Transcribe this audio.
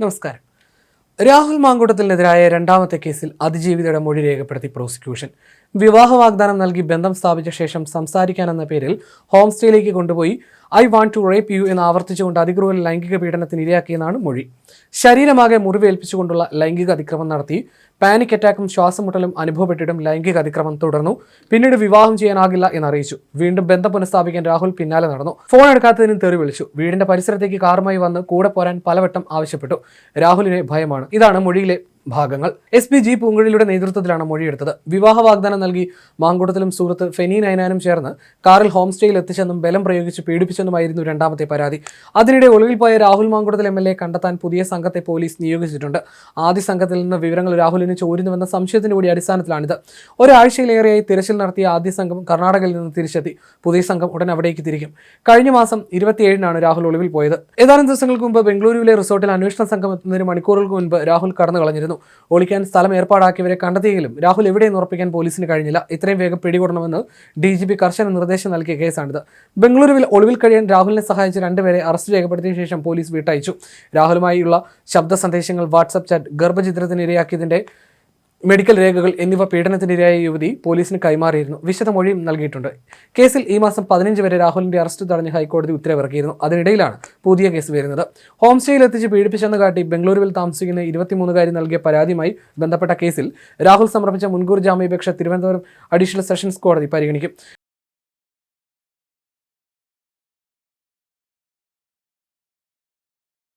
നമസ്കാരം. രാഹുൽ മാങ്കൂട്ടത്തിനെതിരായ രണ്ടാമത്തെ കേസിൽ അതിജീവിതയുടെ മൊഴി രേഖപ്പെടുത്തി പ്രോസിക്യൂഷൻ. വിവാഹ വാഗ്ദാനം നൽകി ബന്ധം സ്ഥാപിച്ച ശേഷം സംസാരിക്കാനെന്ന പേരിൽ ഹോം സ്റ്റേയിലേക്ക് കൊണ്ടുപോയി I want to rape you എന്ന് ആവർത്തിച്ചുകൊണ്ട് അതിക്രൂര ലൈംഗിക പീഡനത്തിന് ഇരയാക്കിയെന്നാണ് മൊഴി. ശരീരമാകെ മുറിവേൽപ്പിച്ചുകൊണ്ടുള്ള ലൈംഗിക അതിക്രമം നടത്തി. പാനിക് അറ്റാക്കും ശ്വാസമുട്ടലും അനുഭവപ്പെട്ടിട്ടും ലൈംഗിക അതിക്രമം തുടർന്നു. പിന്നീട് വിവാഹം ചെയ്യാനാകില്ല എന്നറിയിച്ചു. വീണ്ടും ബന്ധം പുനഃസ്ഥാപിക്കാൻ രാഹുൽ പിന്നാലെ നടന്നു. ഫോൺ എടുക്കാത്തതിനും തെറി വിളിച്ചു. വീടിന്റെ പരിസരത്തേക്ക് കാറുമായി വന്ന് കൂടെ പോരാൻ പലവട്ടം ആവശ്യപ്പെട്ടു. രാഹുലിനെ ഭയമാണ്. ഇതാണ് മൊഴിയിലെ ഭാഗങ്ങൾ. എസ് പി ജി പൂങ്കുഴിയുടെ നേതൃത്വത്തിലാണ് മൊഴിയെടുത്തത്. വിവാഹ വാഗ്ദാനം നൽകി മാങ്കൂട്ടത്തിലും സുഹൃത്ത് ഫെനി നയനാനും ചേർന്ന് കാറിൽ ഹോം സ്റ്റേയിൽ എത്തിച്ചെന്നും ബലം പ്രയോഗിച്ച് പീഡിപ്പിച്ചെന്നുമായിരുന്നു രണ്ടാമത്തെ പരാതി. അതിനിടെ ഒളിവിൽ പോയ Rahul Mamkootathil M L A കണ്ടെത്താൻ പുതിയ സംഘത്തെ പോലീസ് നിയോഗിച്ചിട്ടുണ്ട്. ആദ്യ സംഘത്തിൽ നിന്ന് വിവരങ്ങൾ രാഹുലിന് ചോരുന്നുവെന്ന സംശയത്തിന്റെ കൂടി അടിസ്ഥാനത്തിലാണിത്. ഒരാഴ്ചയിലേറെയായി തിരച്ചിൽ നടത്തിയ ആദ്യ സംഘം കർണാടകയിൽ നിന്ന് തിരിച്ചെത്തി. പുതിയ സംഘം ഉടൻ അവിടേക്ക് തിരിക്കും. കഴിഞ്ഞ മാസം ഇരുപത്തിയേഴിനാണ് രാഹുൽ ഒളിവിൽ പോയത്. ഏതാനും ദിവസങ്ങൾക്ക് മുമ്പ് ബംഗളൂരുവിലെ റിസോർട്ടിൽ അന്വേഷണ സംഘം എത്തുന്നതിന് മണിക്കൂറുകൾക്ക് മുൻപ് രാഹുൽ കടന്നു കളഞ്ഞിരുന്നു ഒളിക്കാൻ സ്ഥലം ഏർപ്പാടാക്കിയവരെ കണ്ടെത്തിയെങ്കിലും രാഹുൽ എവിടെയെന്ന് ഉറപ്പിക്കാൻ പോലീസിന് കഴിഞ്ഞില്ല. ഇത്രയും വേഗം പിടികൂടണമെന്ന് ഡി ജി പി കർശന നിർദ്ദേശം നൽകിയ കേസാണിത്. ബംഗളൂരുവിൽ ഒളിവിൽ കഴിയാൻ രാഹുലിനെ സഹായിച്ച രണ്ടുപേരെ അറസ്റ്റ് രേഖപ്പെടുത്തിയ ശേഷം പോലീസ് വിട്ടയച്ചു. രാഹുലുമായുള്ള ശബ്ദ സന്ദേശങ്ങൾ വാട്സപ്പ് ചാറ്റ് ഗർഭചിത്രത്തിന് ഇരയാക്കിയതിന്റെ മെഡിക്കൽ രേഖകൾ എന്നിവ പീഡനത്തിനിരയായ യുവതി പോലീസിന് കൈമാറിയിരുന്നു. വിശദ മൊഴിയും നൽകിയിട്ടുണ്ട്. കേസിൽ ഈ മാസം പതിനഞ്ച് വരെ രാഹുലിന്റെ അറസ്റ്റ് തടഞ്ഞ് ഹൈക്കോടതി ഉത്തരവിറക്കിയിരുന്നു. അതിനിടയിലാണ് പുതിയ കേസ് വരുന്നത്. ഹോം സ്റ്റേയിൽ എത്തിച്ച് പീഡിപ്പിച്ചെന്ന് കാട്ടി ബംഗളൂരുവിൽ താമസിക്കുന്ന ഇരുപത്തിമൂന്നുകാരി നൽകിയ പരാതിയുമായി ബന്ധപ്പെട്ട കേസിൽ രാഹുൽ സമർപ്പിച്ച മുൻകൂർ ജാമ്യാപേക്ഷ തിരുവനന്തപുരം അഡീഷണൽ സെഷൻസ് കോടതി പരിഗണിക്കും.